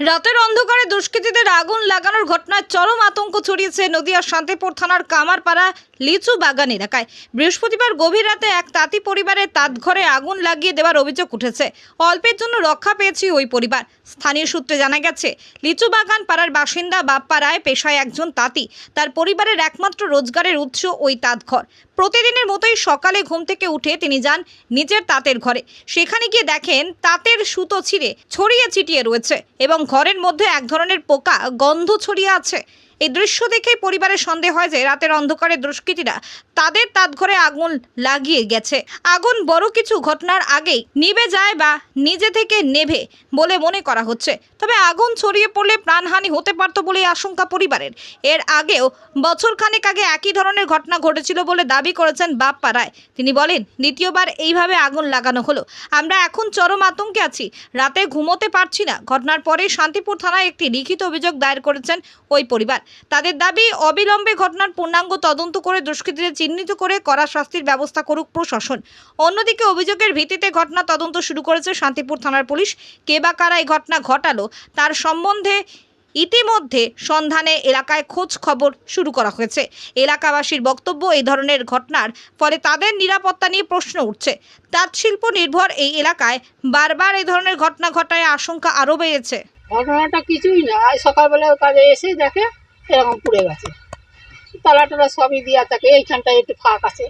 রাতের অন্ধকারে দুষ্কৃতীদের আগুন লাগানোর ঘটনায় চরম আতঙ্ক ছড়িয়েছে নদিয়ার শান্তিপুর থানার কামারপাড়া লিচু বাগান এলাকায়। বৃহস্পতিবার গভীর রাতে এক তাঁতি পরিবারের তাঁতঘরে আগুন লাগিয়ে দেওয়ার অভিযোগ উঠেছে। অল্পের জন্য রক্ষা পেয়েছে ওই পরিবার, স্থানীয় সূত্রে জানা গেছে, লিচু বাগান পাড়ার বাসিন্দা বাপ্পা রায় পেশায় একজন তাঁতি। তার পরিবারের একমাত্র রোজগারের উৎস ওই তাঁতঘর। প্রতিদিনের মতোই সকালে ঘুম থেকে উঠে তিনি যান নিজের তাঁতের ঘরে। সেখানে গিয়ে দেখেন তাঁতের সুতো ছিঁড়ে, ছড়িয়ে ছিটিয়ে রয়েছে এবং ঘরের মধ্যে এক ধরনের পোকা গন্ধ ছড়িয়ে আছে। এই দৃশ্য দেখেই পরিবারের সন্দেহ হয় যে রাতের অন্ধকারে দুষ্কৃতীরা তাদের তাঁত ঘরে আগুন লাগিয়ে গেছে। আগুন বড় কিছু ঘটনার আগেই নিভে যায় বা নিজে থেকে নেভে বলে মনে করা হচ্ছে। তবে আগুন ছড়িয়ে পড়লে প্রাণহানি হতে পারত বলে আশঙ্কা পরিবারের। এর আগেও বছর খানেক আগে একই ধরনের ঘটনা ঘটেছিল বলে দাবি করেছেন বাপ্পা রায় তিনি বলেন, দ্বিতীয়বার এইভাবে আগুন লাগানো হলো। আমরা এখন চরম আতঙ্কে আছি। রাতে ঘুমোতে পারছি না। ঘটনার পরে শান্তিপুর থানায় একটি লিখিত অভিযোগ দায়ের করেছেন ওই পরিবার। তাদের দাবি, অবিলম্বে ঘটনার পূর্ণাঙ্গ তদন্ত করে দুষ্কৃতীদের চিহ্নিত করে কড়া শাস্তির ব্যবস্থা করুক প্রশাসন। অন্যদিকে অভিযোগের ভিত্তিতে ঘটনা তদন্ত শুরু করেছে শান্তিপুর থানার পুলিশ। কে বা কারা এই ঘটনা ঘটালো, তার সম্বন্ধে ইতিমধ্যে সন্ধানে এলাকায় খোঁজ খবর শুরু করা হয়েছে। এলাকাবাসীর বক্তব্য, এই ধরনের ঘটনার ফলে তাদের নিরাপত্তা নিয়ে প্রশ্ন উঠছে। তাঁত শিল্প নির্ভর এই এলাকায় বারবার এই ধরনের ঘটনা ঘটায় আশঙ্কা আরও বেড়েছে। ঘটনাটা কিছুই না। সকালবেলা কাজে এসে দেখে এরকম পুড়ে গেছে। তালা টালা সবই দেওয়া থাকে এইখানটায় একটু ফাঁক আছে।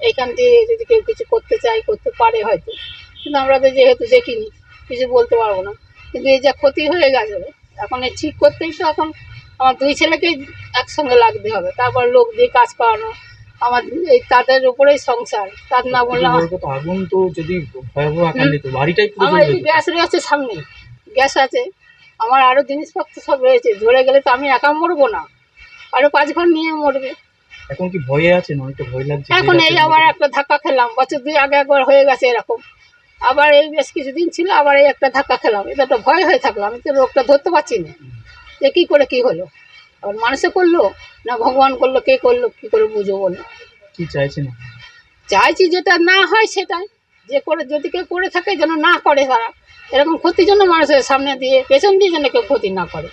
এইখান দিয়ে যদি কেউ কিছু করতে চায় করতে পারে হয়তো। কিন্তু আমরা তো যেহেতু দেখিনি কিছু বলতে পারব না। কিন্তু এই যা ক্ষতি হয়ে গেছে এখন এই ঠিক করতেই তো এখন আমার দুই ছেলেকে একসঙ্গে লাগতে হবে। তারপর লোক দিয়ে কাজ করানো আমার এই তাদের উপরেই সংসার। তার না বললে আমার- আগুন তো যদি বাড়িটাই আমার। গ্যাস রয়েছে সামনে গ্যাস আছে আমার আরও জিনিসপত্র সব রয়েছে। ধরে গেলে তো আমি একা মরবো না। আরও পাঁচ ঘর নিয়ে মরবে। এখন কি ভয়ে আছে না অনেকটা ভয় লাগছে। এখন এই আবার একটা ধাক্কা খেলাম। বছর দুই আগে একবার হয়ে গেছে এরকম। আবার এই বেশ কিছুদিন ছিল আবার এই একটা ধাক্কা খেলাম। এটা তো ভয় হয়ে থাকল। আমি তো রোগটা ধরতে পারছি না। যে কী করে কি হলো? আবার মানুষে করল না ভগবান করল? কে করল? কি করে বুঝো বলো? কি চাইছেন? চাইছি যেটা না হয় সেটাই। যে করে যদি কেউ করে থাকে যেন না করে তারা। এরকম ক্ষতির জন্য মানুষের সামনে দিয়ে, পেছন দিয়ে যেন কেউ ক্ষতি না করে।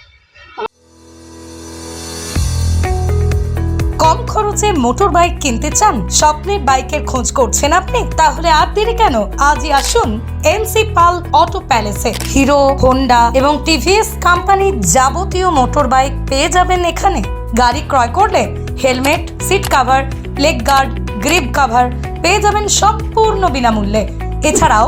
কম খরচে মোটর বাইক কিনতে চান? স্বপ্নের বাইকের খোঁজ করছেন আপনি? তাহলে আর দেরি কেন? আজই আসুন এনসি পাল অটো প্যালেসে হিরো হোন্ডা এবং টিভিএস কোম্পানির যাবতীয় মোটর বাইক পেয়ে যাবেন এখানে। গাড়ি ক্রয় করলে helmet seat cover leg guard grip cover পেয়ে যাবেন সম্পূর্ণ বিনামূল্যে। এছাড়াও